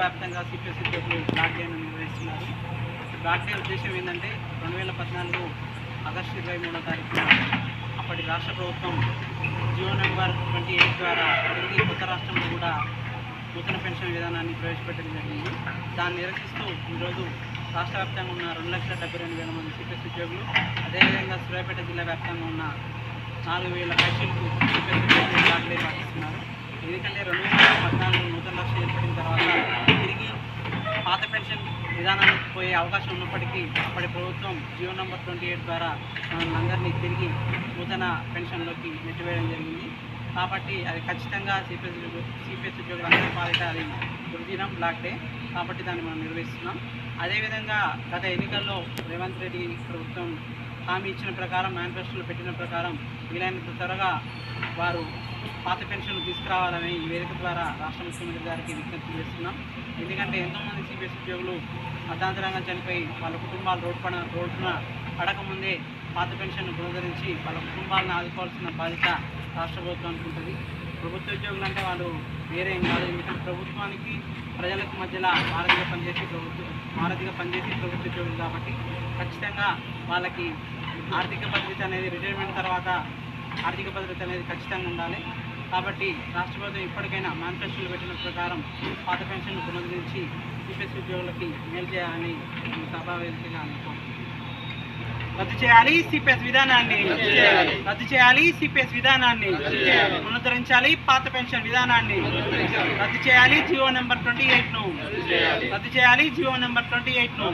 వ్యాప్తంగా సిపిఎస్ ఉద్యోగులు బ్లాక్ డేను నిర్వహిస్తున్నారు. బ్లాక్ డే ఉద్దేశం ఏంటంటే రెండు వేల పద్నాలుగు ఆగస్టు ఇరవై మూడో తారీఖున అప్పటి రాష్ట్ర ప్రభుత్వం జియో నెంబర్ ట్వంటీ ఎయిట్ ద్వారా తిరిగి కొత్త రాష్ట్రంలో కూడా నూతన పెన్షన్ విధానాన్ని ప్రవేశపెట్టడం జరిగింది. దాన్ని నిరసిస్తూ ఈరోజు రాష్ట్ర వ్యాప్తంగా ఉన్న రెండు లక్షల డెబ్బై రెండు వేల మంది సిపిఎస్ ఉద్యోగులు అదేవిధంగా సూర్యాపేట జిల్లా వ్యాప్తంగా ఉన్న నాలుగు వేల పైసలకు సిపిఎస్ విధానానికి పోయే అవకాశం ఉన్నప్పటికీ అప్పటి ప్రభుత్వం జియో నంబర్ ట్వంటీ ఎయిట్ ద్వారా మనందరినీ తిరిగి నూతన పెన్షన్లోకి నెట్టివేయడం జరిగింది. కాబట్టి అది ఖచ్చితంగా సిపిఎస్ సిపిఎస్ ఉద్యోగులందరి పాలిట అది దుర్దినం బ్లాక్ డే. కాబట్టి దాన్ని మనం నిర్వహిస్తున్నాం. అదేవిధంగా గత ఎన్నికల్లో రేవంత్ రెడ్డి ప్రభుత్వం హామీ ఇచ్చిన ప్రకారం మేనిఫెస్టోలో పెట్టిన ప్రకారం వీలైనంత త్వరగా వారు పాత పెన్షన్ తీసుకురావాలని ఈ వేదిక ద్వారా రాష్ట్ర ముఖ్యమంత్రి గారికి విజ్ఞప్తి చేస్తున్నాం. ఎందుకంటే ఎంతోమంది సిబిఎస్ ఉద్యోగులు అర్ధాంతరంగా చనిపోయి వాళ్ళ కుటుంబాలు రోడ్డు పడ రోడ్డున పడకముందే పాత పెన్షన్ పునరుద్ధరించి వాళ్ళ కుటుంబాలను ఆదుకోవాల్సిన బాధ్యత రాష్ట్ర ప్రభుత్వానికి ఉంటుంది ప్రభుత్వ ఉద్యోగులు అంటే వాళ్ళు వేరే కాదు. ఎందుకంటే ప్రభుత్వానికి ప్రజలకు మధ్యలో మారధిగా పనిచేసి ప్రభుత్వ మారధిగా పనిచేసి ప్రభుత్వ ఉద్యోగులు కాబట్టి ఖచ్చితంగా వాళ్ళకి ఆర్థిక భద్రత అనేది రిటైర్మెంట్ తర్వాత ఆర్థిక భద్రత అనేది ఖచ్చితంగా ఉండాలి. కాబట్టి రాష్ట్ర ప్రభుత్వం ఇప్పటికైనా మేనిఫెస్టోలు పెట్టిన ప్రకారం పాత పెన్షన్ పునరుద్ధరించి సిపిఎస్ ఉద్యోగులకి మేలు చేయాలని సభా వేదికగా రద్దు చేయాలి సిపిఎస్ విధానాన్ని. రద్దు చేయాలి. సిపిఎస్ విధానాన్ని. పునరుద్ధరించాలి పాత పెన్షన్ విధానాన్ని. రద్దు చేయాలి జియో నెంబర్ ట్వంటీ ఎయిట్ను రద్దు చేయాలి జియో నెంబర్ ట్వంటీ ఎయిట్ను